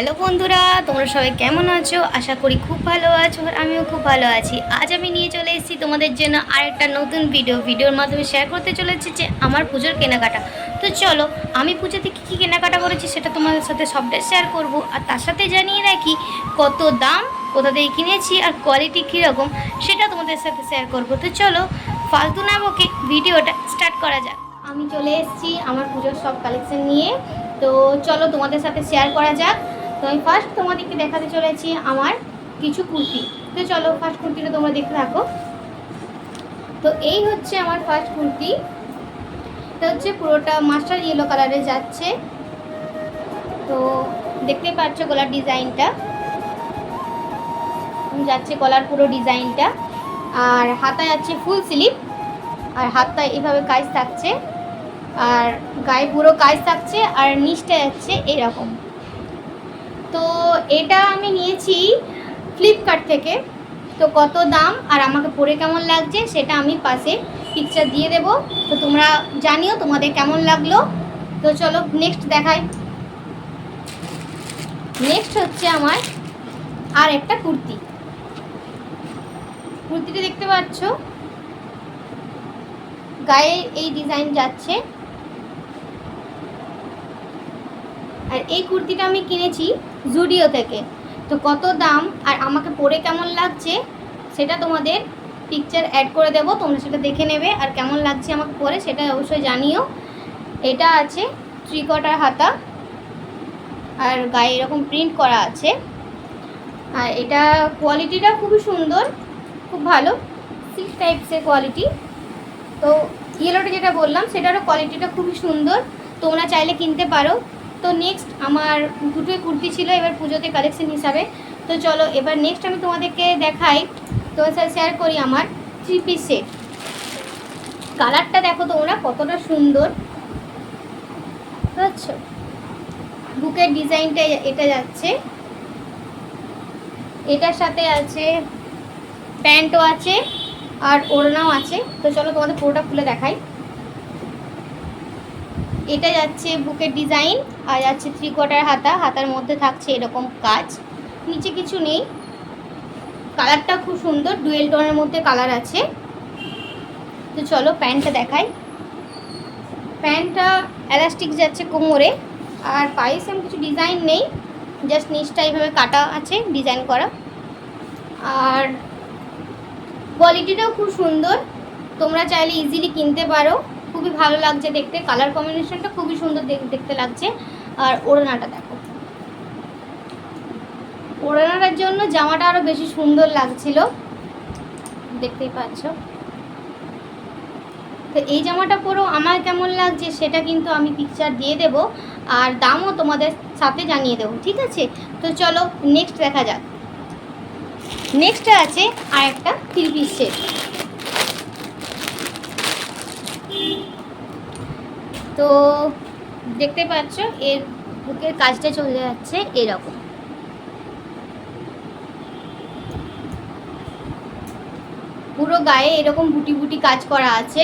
Hello বন্ধুরা, তোমরা সবাই কেমন আছো? আশা করি খুব ভালো আছো আর আমিও খুব ভালো আছি। আজ আমি নিয়ে চলে এসেছি তোমাদের জন্য আরেকটা নতুন ভিডিও ভিডিওর মাধ্যমে শেয়ার করতে চলেছি যে আমার পুজোর কেনাকাটা। তো চলো, আমি পুজোতে কী কী কেনাকাটা করেছি সেটা তোমাদের সাথে সবটাই শেয়ার করব আর তার সাথে জানিয়ে রাখি কত দাম, কোথা থেকে কিনেছি আর কোয়ালিটি কীরকম সেটা তোমাদের সাথে শেয়ার করব। তো চলো, ফালতু না বকে ভিডিওটা স্টার্ট করা যাক। আমি চলে এসেছি আমার পুজোর সব কালেকশন নিয়ে। তো চলো তোমাদের সাথে শেয়ার করা যাক। তো আমি ফার্স্ট তোমাদেরকে দেখাতে চলেছি আমার কিছু কুর্তি। তো চলো ফার্স্ট কুর্তিটা তোমরা দেখতে থাকো। তো এই হচ্ছে আমার ফার্স্ট কুর্তি। এটা হচ্ছে পুরোটা মাস্টার ইয়েলো কালারে যাচ্ছে। তো দেখতে পাচ্ছ গলার ডিজাইনটা। যাচ্ছে গলার পুরো ডিজাইনটা। আর হাতায় যাচ্ছে ফুল স্লিপ আর হাতটা এভাবে কাজ থাকছে। আর গায়ে পুরো কাজ থাকছে। আর নিচটা যাচ্ছে এরকম। তো এটা আমি নিয়েছি ফ্লিপকার্ট থেকে। তো কত দাম আর আমাকে পরে কেমন লাগছে সেটা আমি পাশে পিকচার দিয়ে দেব। তো তোমরা জানিও তোমাদের কেমন লাগল। তো চলো নেক্সট দেখাই। নেক্সট হচ্ছে আমার আর একটা কুর্তি। কুর্তিটা দেখতে পাচ্ছ? গায়ে এই ডিজাইন যাচ্ছে। আর এই কুর্তিটা আমি কিনেছি জুডিও থেকে। তো কত দাম আর আমাকে পরে কেমন লাগছে সেটা তোমাদের পিকচার অ্যাড করে দেবো, তোমরা সেটা দেখে নেবে। আর কেমন লাগছে আমাকে পরে সেটা অবশ্যই জানিও। এটা আছে থ্রি কোয়ার্টার হাতা আর গায়ে এরকম প্রিন্ট করা আছে। আর এটা কোয়ালিটিটা খুবই সুন্দর, খুব ভালো সিল্ক টাইপসের কোয়ালিটি তো ইয়েলোটা যেটা বললাম, সেটারও কোয়ালিটিটা খুবই সুন্দর। তোমরা চাইলে কিনতে পারো। তো নেক্সট আমার দুটোই কুর্তি ছিল, এবার পুজোতে কালেকশন হিসাবে। তো চলো, এবার নেক্সট আমি তোমাদেরকে দেখাই তোমার সাথে শেয়ার করি আমার থ্রি পিস সেট কালারটা দেখো তোমরা, কতটা সুন্দর। বুঝছ? বুকের ডিজাইনটা এটা যাচ্ছে। এটার সাথে আছে প্যান্টও আছে, আর ওড়নাও আছে। তো চলো, তোমাদের পুরোটা খুলে দেখাই। এটা যাচ্ছে বুকের ডিজাইন আর যাচ্ছে থ্রি কোয়ার্টার হাতা, হাতার মধ্যে থাকছে এরকম কাজ। নিচে কিছু নেই। কালারটা খুব সুন্দর, ডুয়েল টোনের মধ্যে কালার আছে। তো চলো প্যান্টটা দেখাই। প্যান্টটা এলাস্টিক যাচ্ছে কোমরে, আর পায়ে সেম কিছু ডিজাইন নেই। জাস্ট নিচটা এইভাবে কাটা আছে, ডিজাইন করা। আর কোয়ালিটিটাও খুব সুন্দর। তোমরা চাইলে ইজিলি কিনতে পারো। খুবই ভালো লাগছে দেখতে। কালার কম্বিনেশনটা খুবই সুন্দর দেখতে লাগছে। আর ওড়নাটা দেখো। ওড়নাটার জন্য জামাটা আরও বেশি সুন্দর লাগছিল। দেখতেই পাচ্ছ। তো এই জামাটা পরেও আমার কেমন লাগছে সেটা কিন্তু আমি পিকচার দিয়ে দেব। আর দামও তোমাদের সাথে জানিয়ে দেবো, ঠিক আছে? তো চলো নেক্সট দেখা যাক। নেক্সট আছে আর একটা থ্রি পিস সেট তো দেখতে পাচ্ছ, এর বুকের কাজটা চলে যাচ্ছে এরকম। পুরো গায়ে এরকম বুটি বুটি কাজ করা আছে।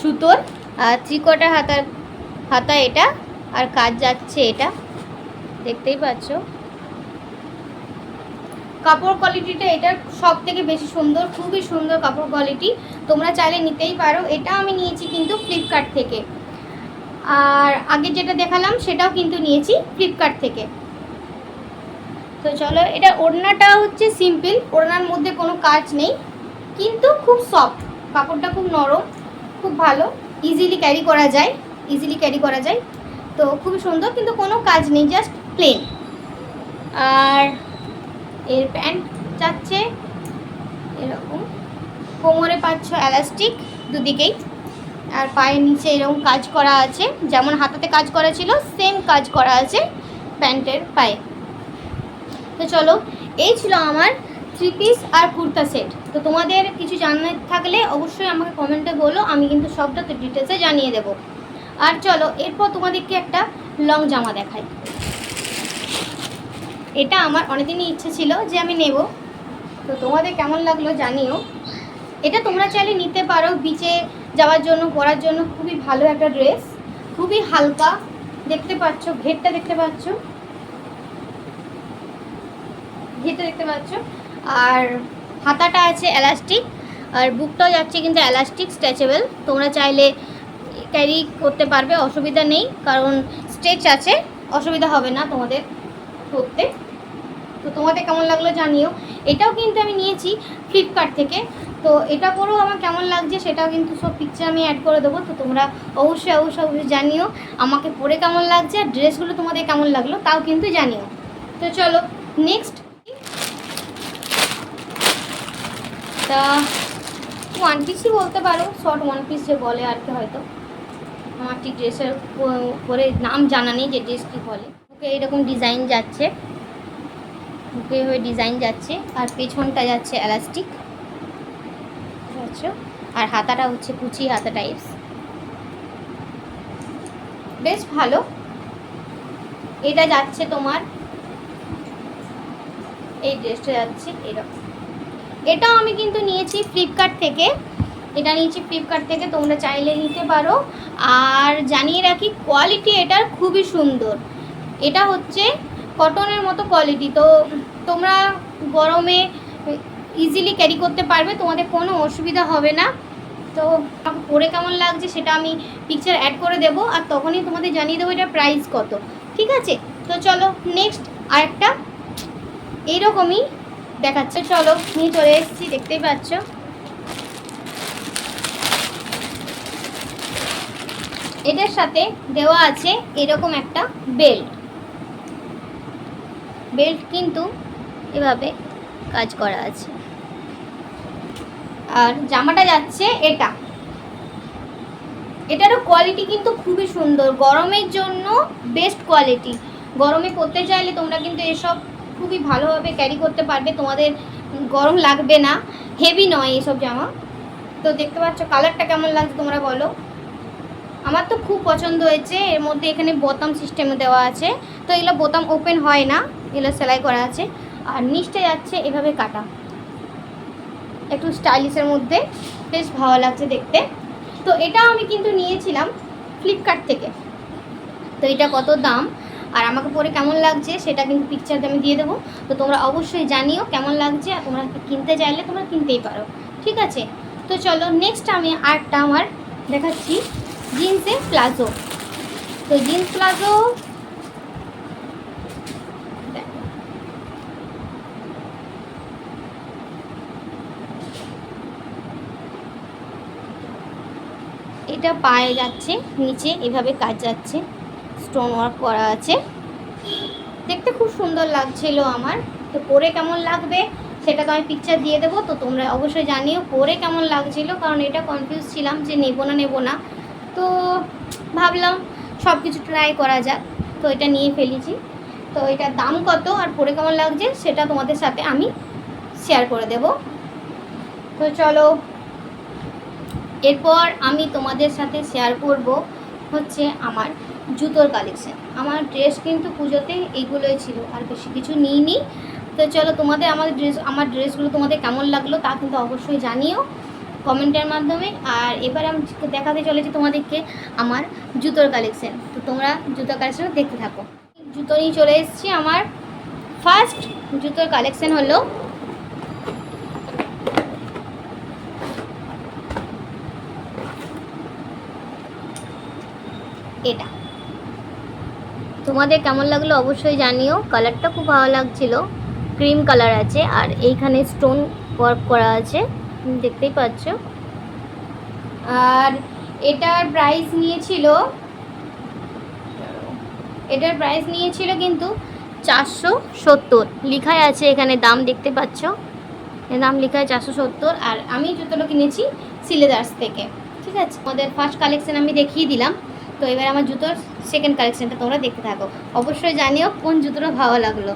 সুতোর, আর থ্রি হাতার, হাতা এটা, আর কাজ যাচ্ছে এটা। দেখতেই পাচ্ছ। কাপড় কোয়ালিটিটা এটার সব থেকে বেশি সুন্দর, খুবই সুন্দর কাপড় কোয়ালিটি। তোমরা চাইলে নিতেই পারো। এটা আমি নিয়েছি কিন্তু ফ্লিপকার্ট থেকে। আর আগে যেটা দেখালাম, সেটাও কিন্তু নিয়েছি ফ্লিপকার্ট থেকে। তো চলো, এটা ওড়নাটা হচ্ছে সিম্পল ওড়নার মধ্যে কোনো কাজ নেই, কিন্তু খুব সফট কাপড়টা খুব নরম, খুব ভালো ইজিলি ক্যারি করা যায় ইজিলি ক্যারি করা যায়। তো খুবই সুন্দর, কিন্তু কোনো কাজ নেই জাস্ট প্লেন আর এর প্যান্ট যাচ্ছে এরকম। কোমরে পাচ্ছ এলাস্টিক দুদিকেই। আর পায়ের নিচে এরকম কাজ করা আছে। যেমন হাতাতে কাজ করা ছিল সেম কাজ করা আছে প্যান্টের পায়ে। তো চলো, এই ছিল আমার থ্রি পিস আর কুর্তা সেট তো তোমাদের কিছু জানার থাকলে অবশ্যই আমাকে কমেন্টে বলো, আমি কিন্তু সবটা তো ডিটেলসে জানিয়ে দেব। আর চলো, এরপর তোমাদেরকে একটা লং জামা দেখাই। এটা আমার অনেকদিনই ইচ্ছে ছিল যে আমি নেব। তো তোমাদের কেমন লাগল জানিও। এটা তোমরা চাইলে নিতে পারো বিচে যাওয়ার জন্য, পরার জন্য খুবই ভালো একটা ড্রেস খুবই হালকা। দেখতে পাচ্ছ, ঘেরটা দেখতে পাচ্ছ। ঘেরটা দেখতে পাচ্ছ। আর হাতাটা আছে এলাস্টিক আর বুকটাও যাচ্ছে কিন্তু এলাস্টিক স্ট্রেচেবল তোমরা চাইলে ক্যারি করতে পারবে, অসুবিধা নেই, কারণ স্ট্রেচ আছে, অসুবিধা হবে না তোমাদের করতে। তো তোমাদের কেমন লাগল জানিও। এটাও কিন্তু আমি নিয়েছি ফ্লিপকার্ট থেকে। তো এটা পরেও আমার কেমন লাগছে সেটাও কিন্তু সব পিকচার আমি অ্যাড করে দেবো। তো তোমরা অবশ্যই অবশ্যই অবশ্যই জানিও আমাকে পরে কেমন লাগছে আর ড্রেসগুলো তোমাদের কেমন লাগল তাও কিন্তু জানিও। তো চলো নেক্সট তা ওয়ান পিসই বলতে পারো শর্ট ওয়ান পিস যে বলে আর কি হয়তো। আমার ঠিক ড্রেসের পরে নাম জানা নেই যে ড্রেস কী বলে। ওকে এরকম ডিজাইন যাচ্ছে। বুকে হয়ে ডিজাইন যাচ্ছে আর পেছনটা যাচ্ছে এলাস্টিক আর হাতাটা হচ্ছে কুচি হাতা টাইপস বেশ ভালো। এটা যাচ্ছে তোমার, এই ড্রেসটা যাচ্ছে এরকম। এটাও আমি কিন্তু নিয়েছি ফ্লিপকার্ট থেকে। এটা নিয়েছি ফ্লিপকার্ট থেকে, তোমরা চাইলে নিতে পারো। আর জানিয়ে রাখি কোয়ালিটি এটার খুবই সুন্দর। এটা হচ্ছে কটনের মতো কোয়ালিটি তো তোমরা গরমে ইজিলি ক্যারি করতে পারবে, তোমাদের কোনো অসুবিধা হবে না। তো আমাকে পরে কেমন লাগছে সেটা আমি পিকচার অ্যাড করে দেব, আর তখনই তোমাদের জানিয়ে দেবো এটা প্রাইস কত। ঠিক আছে? তো চলো নেক্সট আরেকটা। এইরকমই দেখাচ্ছে। চলো, নিয়ে চলে এসেছি, দেখতেই পাচ্ছ। এটার সাথে দেওয়া আছে এরকম একটা বেল্ট বেল্ট কিন্তু এভাবে কাজ করা আছে। আর জামাটা যাচ্ছে এটা। এটারও কোয়ালিটি কিন্তু খুবই সুন্দর। গরমের জন্য বেস্ট কোয়ালিটি গরমে পরতে চাইলে তোমরা কিন্তু এসব খুবই ভালোভাবে ক্যারি করতে পারবে। তোমাদের গরম লাগবে না। হেভি নয় এসব জামা। তো দেখতে পাচ্ছ কালারটা কেমন লাগছে তোমরা বলো। আমার তো খুব পছন্দ হয়েছে। এর মধ্যে এখানে বোতাম সিস্টেম দেওয়া আছে। তো এগুলো বোতাম ওপেন হয় না। এগুলো সেলাই করা আছে। আর নিচটা যাচ্ছে এভাবে কাটা। একটু স্টাইলিশের মধ্যে। বেশ ভালো লাগছে দেখতে। তো এটা আমি কিন্তু নিয়েছিলাম ফ্লিপকার্ট থেকে। তো এটা কত দাম? আর আমাকে পরে কেমন লাগছে সেটা কিন্তু পিকচারটা আমি দিয়ে দেবো। তো তোমরা অবশ্যই জানিও কেমন লাগছে। আর তোমরা কিনতে চাইলে তোমরা কিনতেই পারো। ঠিক আছে? তো চলো নেক্সট আমি আরেকটা আমার দেখাচ্ছি। জিন্সে প্লাজো। তো জিন্স প্লাজো এটা পায়ে যাচ্ছে, নিচে এভাবে কাজ যাচ্ছে স্টোন ওয়ার্ক করা আছে। দেখতে খুব সুন্দর লাগছিল আমার। তো পরে কেমন লাগবে সেটা তো আমি পিকচার দিয়ে দেবো, তো তোমরা অবশ্যই জানিও পরে কেমন লাগছিল, কারণ এটা কনফিউজ ছিলাম যে নেব না নেব না। তো ভাবলাম সব কিছু ট্রাই করা যাক, তো এটা নিয়ে ফেলেছি। তো এটার দাম কত আর পরে কেমন লাগছে সেটা তোমাদের সাথে আমি শেয়ার করে দেব। তো চলো এরপর আমি তোমাদের সাথে শেয়ার করব হচ্ছে আমার জুতোর কালেকশান আমার ড্রেস কিন্তু পুজোতে এইগুলোই ছিল, আর বেশি কিছু নিইনি। তো চলো তোমাদের আমাদের ড্রেস আমার ড্রেসগুলো তোমাদের কেমন লাগল তা কিন্তু অবশ্যই জানিও কমেন্টের মাধ্যমে। আর এবার আমি দেখাতে চলেছি তোমাদেরকে আমার জুতোর কালেকশান তো তোমরা জুতোর কালেকশন দেখতে থাকো। জুতো নিয়ে চলে এসেছি আমার ফার্স্ট জুতোর কালেকশান হলো এটা। তোমাদের কেমন লাগল অবশ্যই জানিও। কালারটা খুব ভালো লাগছিল। ক্রিম কালার আছে আর এইখানে স্টোন ওয়ার্ক করা আছে। দেখতেই পাচ্ছ। আর এটার প্রাইস নিয়েছিল, এটার প্রাইস নিয়েছিল কিন্তু চারশো সত্তর। লিখাই আছে এখানে দাম দেখতে পাচ্ছ। দাম লেখা আছে চারশো সত্তর। আর আমি জুতোটা কিনেছি সিলেদার্স থেকে। ঠিক আছে? আমাদের ফার্স্ট কালেকশন আমি দেখিয়ে দিলাম। তো এবার আমার জুতোর সেকেন্ড কালেকশনটা তোমরা দেখতে থাকো। অবশ্যই জানিও কোন জুতোটা ভালো লাগল।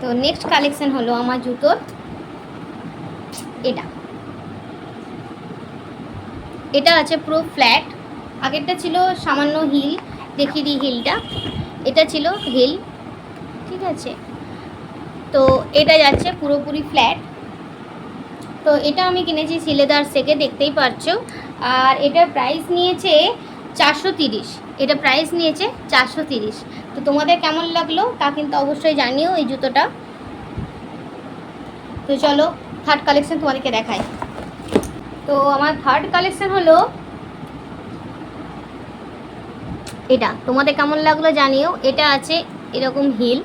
তো নেক্সট কালেকশান হলো আমার জুতোর এটা। এটা আছে পুরো ফ্ল্যাট আগেরটা ছিল সামান্য হিল, দেখিয়ে দিই হিলটা। এটা ছিল হিল ঠিক আছে? তো এটা যাচ্ছে পুরোপুরি ফ্ল্যাট তো এটা আমি কিনেছি সিলেদার থেকে দেখতেই পারছ। আর এটার প্রাইস নিয়েছে চারশো তিরিশ। এটা প্রাইস নিয়েছে চারশো তিরিশ। তো তোমাদের কেমন লাগল তা কিন্তু অবশ্যই জানিও এই জুতোটা। তো চলো থার্ড কালেকশন তোমাদেরকে দেখাই। তো আমার থার্ড কালেকশন হলো এটা। তোমাদের কেমন লাগল জানিও। এটা আছে এরকম হিল।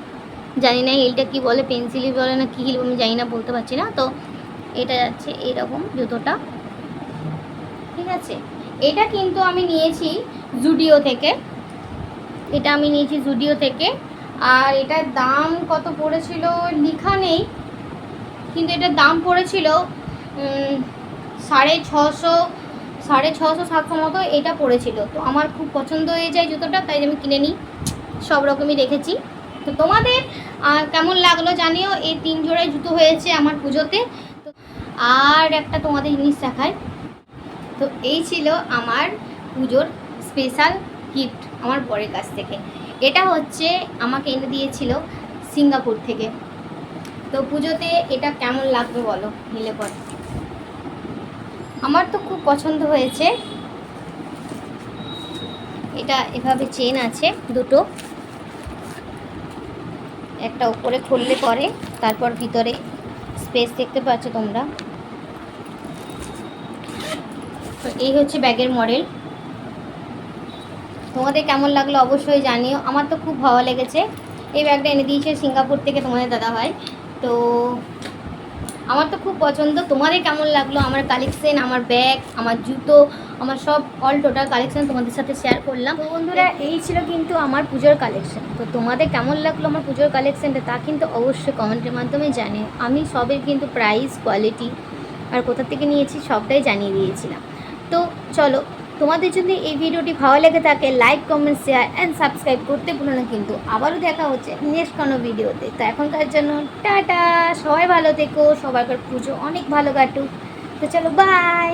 জানি না হিলটা কি বলে পেন্সিলি বলে না কি হিল, আমি জানি না, বলতে পারছি না। তো এটা যাচ্ছে এরকম জুতোটা। ঠিক আছে? এটা কিন্তু আমি নিয়েছি জুডিও থেকে। এটা আমি নিয়েছি জুডিও থেকে। আর এটার দাম কত পড়েছিল লেখা নেই। কিন্তু এটার দাম পড়েছিল সাড়ে ছশো সাড়ে ছশো, সাতশো মতো এটা পড়েছিল। তো আমার খুব পছন্দ হয়ে যায় জুতোটা, তাই আমি কিনে নিই। সব রকমই রেখেছি তো তোমাদের কেমন লাগল জানিও? এই তিন জোড়ায় জুতো হয়েছে আমার পুজোতে। আর একটা তোমাদের জিনিস দেখায় তো এই ছিল আমার পুজোর স্পেশাল গিফট আমার বরের কাছ থেকে। এটা হচ্ছে আমাকে এনে দিয়েছিল সিঙ্গাপুর থেকে। তো পুজোতে এটা কেমন লাগবে বলো, নিলে পর? আমার তো খুব পছন্দ হয়েছে। এটা এভাবে চেন আছে দুটো। একটা উপরে খুললে পরে, তারপর ভিতরে স্পেস দেখতে পাচ্ছ তোমরা। তো এই হচ্ছে ব্যাগের মডেল। তোমাদের কেমন লাগল অবশ্যই জানিও। আমার তো খুব ভালো লেগেছে। এই ব্যাগটা এনে দিয়েছে সিঙ্গাপুর থেকে তোমাদের দাদা ভাই। তো আমার তো খুব পছন্দ। তোমাদের কেমন লাগল? আমার কালেকশন আমার ব্যাগ আমার জুতো, আমার সব অল টোটাল কালেকশন তোমাদের সাথে শেয়ার করলাম। বন্ধুরা, এই ছিল কিন্তু আমার পুজোর কালেকশন তো তোমাদের কেমন লাগল আমার পুজোর কালেকশনটা তা কিন্তু অবশ্যই কমেন্টের মাধ্যমে জানিও। আমি সবের কিন্তু প্রাইস কোয়ালিটি আর কোথা থেকে নিয়েছি সবটাই জানিয়ে দিয়েছিলাম। তো চলো, তোমাদের যদি এই ভিডিওটি ভালো লেগে থাকে like comment share and subscribe করতে ভুলো না কিন্তু। আবারও দেখা হচ্ছে নেক্সট কোনো ভিডিওতে। তো এখনকার জন্য টাটা, সবাই ভালো থেকো, সবাইকার পুজো অনেক ভালো কাটুক। তো চলো বাই